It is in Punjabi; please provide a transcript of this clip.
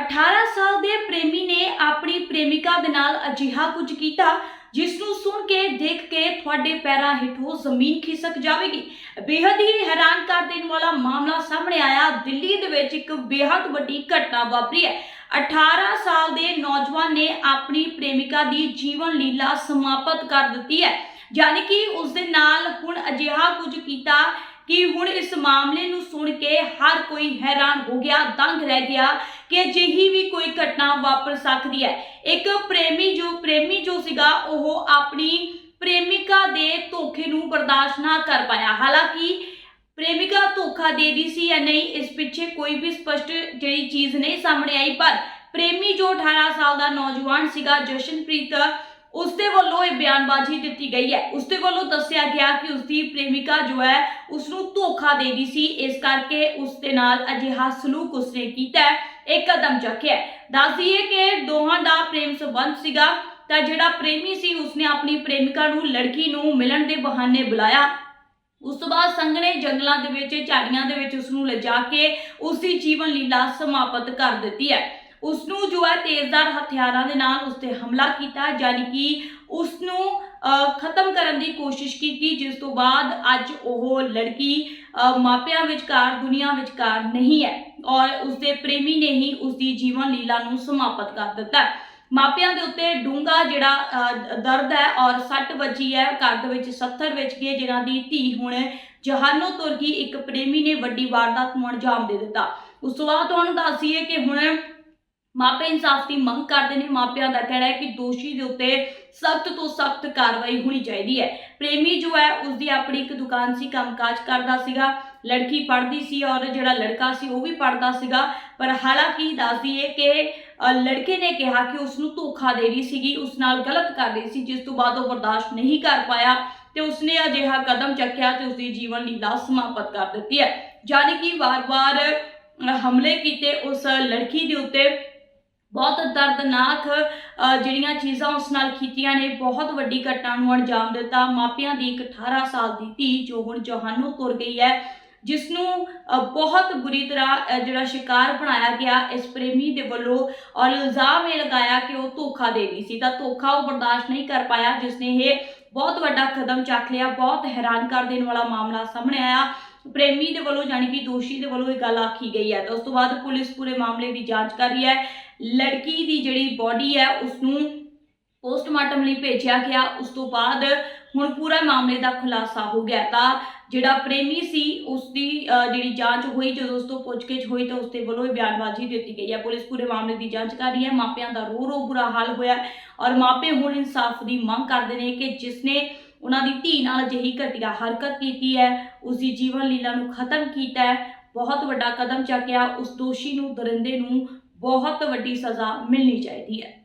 18 ਸਾਲ ਦੇ ਪ੍ਰੇਮੀ ਨੇ ਆਪਣੀ ਪ੍ਰੇਮਿਕਾ ਦੇ ਨਾਲ ਅਜਿਹਾ ਕੁਝ ਕੀਤਾ ਜਿਸ ਨੂੰ ਸੁਣ ਕੇ, ਦੇਖ ਕੇ ਤੁਹਾਡੇ ਪੈਰਾਂ ਹੇਠੋਂ ਜ਼ਮੀਨ ਖਿਸਕ ਜਾਵੇਗੀ। ਬੇਹੱਦ ਹੀ ਹੈਰਾਨ ਕਰ ਦੇਣ ਵਾਲਾ ਮਾਮਲਾ ਸਾਹਮਣੇ ਆਇਆ। ਦਿੱਲੀ ਦੇ ਵਿੱਚ ਇੱਕ ਬੇਹੱਦ ਵੱਡੀ ਘਟਨਾ ਵਾਪਰੀ ਹੈ। 18 ਸਾਲ ਦੇ ਨੌਜਵਾਨ ਨੇ ਆਪਣੀ ਪ੍ਰੇਮਿਕਾ ਦੀ ਜੀਵਨ ਲੀਲਾ ਸਮਾਪਤ ਕਰ ਦਿੱਤੀ ਹੈ। ਯਾਨੀ ਕਿ ਉਸ ਦੇ ਨਾਲ ਹੁਣ ਅਜਿਹਾ ਕੁਝ ਕੀਤਾ ਕਿ ਹੁਣ ਇਸ ਮਾਮਲੇ ਨੂੰ ਸੁਣ ਕੇ ਹਰ ਕੋਈ ਹੈਰਾਨ ਹੋ ਗਿਆ, ਦੰਗ ਰਹਿ ਗਿਆ ਕਿ ਅਜਿਹੀ ਵੀ ਕੋਈ ਘਟਨਾ ਵਾਪਰ ਸਕਦੀ ਹੈ। ਇੱਕ ਪ੍ਰੇਮੀ ਜੋ ਪ੍ਰੇਮੀ ਜੋ ਸੀਗਾ, ਉਹ ਆਪਣੀ ਪ੍ਰੇਮਿਕਾ ਦੇ ਧੋਖੇ ਨੂੰ ਬਰਦਾਸ਼ਤ ਨਾ ਕਰ ਪਾਇਆ। ਹਾਲਾਂਕਿ ਪ੍ਰੇਮਿਕਾ ਧੋਖਾ ਦੇ ਰਹੀ ਸੀ ਜਾਂ ਨਹੀਂ, ਇਸ ਪਿੱਛੇ ਕੋਈ ਵੀ ਸਪਸ਼ਟ ਜਿਹੜੀ ਚੀਜ਼ ਨਹੀਂ ਸਾਹਮਣੇ ਆਈ, ਪਰ ਪ੍ਰੇਮੀ ਜੋ 18 ਸਾਲ ਦਾ ਨੌਜਵਾਨ ਸੀਗਾ, ਜਸ਼ਨਪ੍ਰੀਤ ਉਸਦੇ ਵੱਲੋਂ ਇਹ ਬਿਆਨਬਾਜ਼ੀ ਦਿੱਤੀ ਗਈ ਹੈ। ਉਸਦੇ ਵੱਲੋਂ ਦੱਸਿਆ ਗਿਆ ਕਿ ਉਸਦੀ ਪ੍ਰੇਮਿਕਾ ਜੋ ਹੈ ਉਸ ਨੂੰ ਧੋਖਾ ਦੇ ਰਹੀ ਸੀ। ਇਸ ਕਰਕੇ ਉਸ ਦੇ ਨਾਲ ਅਜਿਹਾ ਸਲੂਕ ਉਸਨੇ ਕੀਤਾ ਹੈ। ਇੱਕ ਕਦਮ ਚੱਕਿਆ ਹੈ। ਦੱਸ ਦਈਏ ਕਿ ਦੋਹਾਂ ਦਾ ਪ੍ਰੇਮ ਸੰਬੰਧ ਸੀਗਾ, ਤਾਂ ਜਿਹੜਾ ਪ੍ਰੇਮੀ ਸੀ, ਉਸਨੇ ਆਪਣੀ ਪ੍ਰੇਮਿਕਾ ਨੂੰ, ਲੜਕੀ ਨੂੰ ਮਿਲਣ ਦੇ ਬਹਾਨੇ ਬੁਲਾਇਆ। ਉਸ ਤੋਂ ਬਾਅਦ ਸੰਘਣੇ ਜੰਗਲਾਂ ਦੇ ਵਿੱਚ, ਝਾੜੀਆਂ ਦੇ ਵਿੱਚ ਉਸ ਨੂੰ ਲਿਜਾ ਕੇ ਉਸ ਦੀ ਜੀਵਨ ਲੀਲਾ ਸਮਾਪਤ ਕਰ ਦਿੱਤੀ ਹੈ। ਉਸ ਨੂੰ ਜੋ ਹੈ ਤੇਜ਼ਦਾਰ ਹਥਿਆਰਾਂ ਦੇ ਨਾਲ ਉਸ ਤੇ ਹਮਲਾ ਕੀਤਾ ਯਾਨੀ ਕਿ ਉਸ ਨੂੰ ਖਤਮ ਕਰਨ ਦੀ ਕੋਸ਼ਿਸ਼ ਕੀਤੀ, ਜਿਸ ਤੋਂ ਬਾਅਦ ਅੱਜ ਉਹ ਲੜਕੀ ਮਾਪਿਆਂ ਵਿਚਕਾਰ, ਦੁਨੀਆ ਵਿਚਕਾਰ ਨਹੀਂ ਹੈ ਔਰ ਉਸ ਦੇ ਪ੍ਰੇਮੀ ਨੇ ਹੀ ਉਸ ਦੀ ਜੀਵਨ ਲੀਲਾ ਨੂੰ ਸਮਾਪਤ ਕਰ ਦਿੱਤਾ ਮਾਪਿਆਂ ਦੇ ਉੱਤੇ ਡੂੰਗਾ ਜਿਹੜਾ ਦਰਦ ਹੈ ਔਰ ਸੱਟ ਵੱਜੀ ਹੈ, ਘਰ ਦੇ ਵਿੱਚ 70 ਵਿੱਚ ਗਏ, ਜਿਨ੍ਹਾਂ ਦੀ ਧੀ ਹੁਣ ਜਹਾਨੋਂ ਤੁਰ ਗਈ, ਇੱਕ ਪ੍ਰੇਮੀ ਨੇ ਵੱਡੀ ਵਾਰਦਾਤ ਨੂੰ ਅੰਜਾਮ ਦੇ ਦਿੱਤਾ। ਉਸ ਤੋਂ ਬਾਅਦ ਤੁਹਾਨੂੰ ਦੱਸ ਦਈਏ ਕਿ ਹੁਣ ਮਾਪੇ ਇਨਸਾਫ ਦੀ ਮੰਗ ਕਰਦੇ ਨੇ, ਮਾਪਿਆਂ ਦਾ ਕਹਿਣਾ ਹੈ ਕਿ ਦੋਸ਼ੀ ਦੇ ਉੱਤੇ ਸਖਤ ਤੋਂ ਸਖਤ ਕਾਰਵਾਈ ਹੋਣੀ ਚਾਹੀਦੀ ਹੈ। ਪ੍ਰੇਮੀ ਜੋ ਹੈ ਉਸ ਦੀ ਆਪਣੀ ਇੱਕ ਦੁਕਾਨ ਸੀ, ਕੰਮਕਾਜ ਕਰਦਾ ਸੀਗਾ, ਲੜਕੀ ਪੜ੍ਹਦੀ ਸੀ ਔਰ ਜਿਹੜਾ ਲੜਕਾ ਸੀ ਉਹ ਵੀ ਪੜ੍ਹਦਾ ਸੀਗਾ। ਪਰ ਹਾਲਾਂਕਿ ਦੱਸਦੀ ਦਈਏ ਕਿ ਲੜਕੇ ਨੇ ਕਿਹਾ ਕਿ ਉਸ ਨੂੰ ਧੋਖਾ ਦੇ ਰਹੀ ਸੀਗੀ, ਉਸ ਨਾਲ ਗਲਤ ਕਰ ਰਹੀ ਸੀ, ਜਿਸ ਤੋਂ ਬਾਅਦ ਉਹ ਬਰਦਾਸ਼ਤ ਨਹੀਂ ਕਰ ਪਾਇਆ ਤੇ ਉਸਨੇ ਅਜਿਹਾ ਕਦਮ ਚੱਕਿਆ ਤੇ ਉਸਦੀ ਜੀਵਨ ਲੀਲਾ ਸਮਾਪਤ ਕਰ ਦਿੱਤੀ ਹੈ। ਯਾਨੀ ਕਿ ਵਾਰ-ਵਾਰ ਹਮਲੇ ਕੀਤੇ ਉਸ ਲੜਕੀ ਦੇ ਉੱਤੇ ਬਹੁਤ ਦਰਦਨਾਕ ਜਿਹੜੀਆਂ ਚੀਜ਼ਾਂ ਉਸ ਨਾਲ ਕੀਤੀਆਂ ਨੇ, ਬਹੁਤ ਵੱਡੀ ਘਟਨਾ ਨੂੰ ਅੰਜਾਮ ਦਿੱਤਾ। ਮਾਪਿਆਂ ਦੀ ਇੱਕ 18 ਸਾਲ ਦੀ ਧੀ ਜੋ ਹੁਣ ਜਹਾਨੋਂ ਤੁਰ ਗਈ ਹੈ ਜਿਸ ਨੂੰ ਬਹੁਤ ਬੁਰੀ ਤਰ੍ਹਾਂ ਜਿਹੜਾ ਸ਼ਿਕਾਰ ਬਣਾਇਆ ਗਿਆ, ਇਸ ਪ੍ਰੇਮੀ ਦੇ ਵੱਲੋਂ ਔਰ ਇਲਜ਼ਾਮ ਇਹ ਲਗਾਇਆ ਕਿ ਉਹ ਧੋਖਾ ਦੇ ਰਹੀ ਸੀ। ਤਾਂ ਧੋਖਾ ਉਹ ਬਰਦਾਸ਼ਤ ਨਹੀਂ ਕਰ ਪਾਇਆ ਜਿਸ ਨੇ ਇਹ ਬਹੁਤ ਵੱਡਾ ਕਦਮ ਚੱਕ ਲਿਆ, ਬਹੁਤ ਹੈਰਾਨ ਕਰ ਦੇਣ ਵਾਲਾ ਮਾਮਲਾ ਸਾਹਮਣੇ ਆਇਆ। ਪ੍ਰੇਮੀ ਦੇ ਵੱਲੋਂ, ਜਾਣੀ ਕਿ ਦੋਸ਼ੀ ਦੇ ਵੱਲੋਂ ਇਹ ਗੱਲ ਆਖੀ ਗਈ ਹੈ। ਤਾਂ ਉਸ ਤੋਂ ਬਾਅਦ ਪੁਲਿਸ ਪੂਰੇ ਮਾਮਲੇ ਦੀ ਜਾਂਚ ਕਰ ਰਹੀ ਹੈ। ਲੜਕੀ ਦੀ ਜਿਹੜੀ ਬਾਡੀ ਹੈ ਉਸ ਨੂੰ ਪੋਸਟਮਾਰਟਮ ਲਈ ਭੇਜਿਆ ਗਿਆ। ਉਸ ਤੋਂ ਬਾਅਦ ਹੁਣ ਪੂਰਾ ਮਾਮਲੇ ਦਾ ਖੁਲਾਸਾ ਹੋ ਗਿਆ। ਤਾਂ ਜਿਹੜਾ ਪ੍ਰੇਮੀ ਸੀ ਉਸ ਦੀ ਜਿਹੜੀ ਜਾਂਚ ਹੋਈ, ਜਦੋਂ ਉਸ ਤੋਂ ਪੁੱਛਗਿੱਛ ਹੋਈ, ਤਾਂ ਉਸ ਦੇ ਵੱਲੋਂ ਇਹ ਬਿਆਨਬਾਜ਼ੀ ਦਿੱਤੀ ਗਈ ਹੈ। ਪੁਲਿਸ ਪੂਰੇ ਮਾਮਲੇ ਦੀ ਜਾਂਚ ਕਰ ਰਹੀ ਹੈ। ਮਾਪਿਆਂ ਦਾ ਰੋ ਰੋ ਬੁਰਾ ਹਾਲ ਹੋਇਆ ਔਰ ਮਾਪੇ ਹੁਣ ਇਨਸਾਫ ਦੀ ਮੰਗ ਕਰਦੇ ਨੇ ਕਿ ਜਿਸ ਨੇ ਉਹਨਾਂ ਦੀ ਧੀ ਨਾਲ ਅਜਿਹੀ ਘਟੀਆ ਹਰਕਤ ਕੀਤੀ ਹੈ ਉਸ ਦੀ ਜੀਵਨ ਲੀਲਾ ਨੂੰ ਖਤਮ ਕੀਤਾ ਹੈ। ਬਹੁਤ ਵੱਡਾ ਕਦਮ ਚੱਕਿਆ। ਉਸ ਦੋਸ਼ੀ ਨੂੰ ਦਰਿੰਦੇ ਨੂੰ ਬਹੁਤ ਵੱਡੀ ਸਜ਼ਾ ਮਿਲਣੀ ਚਾਹੀਦੀ ਹੈ।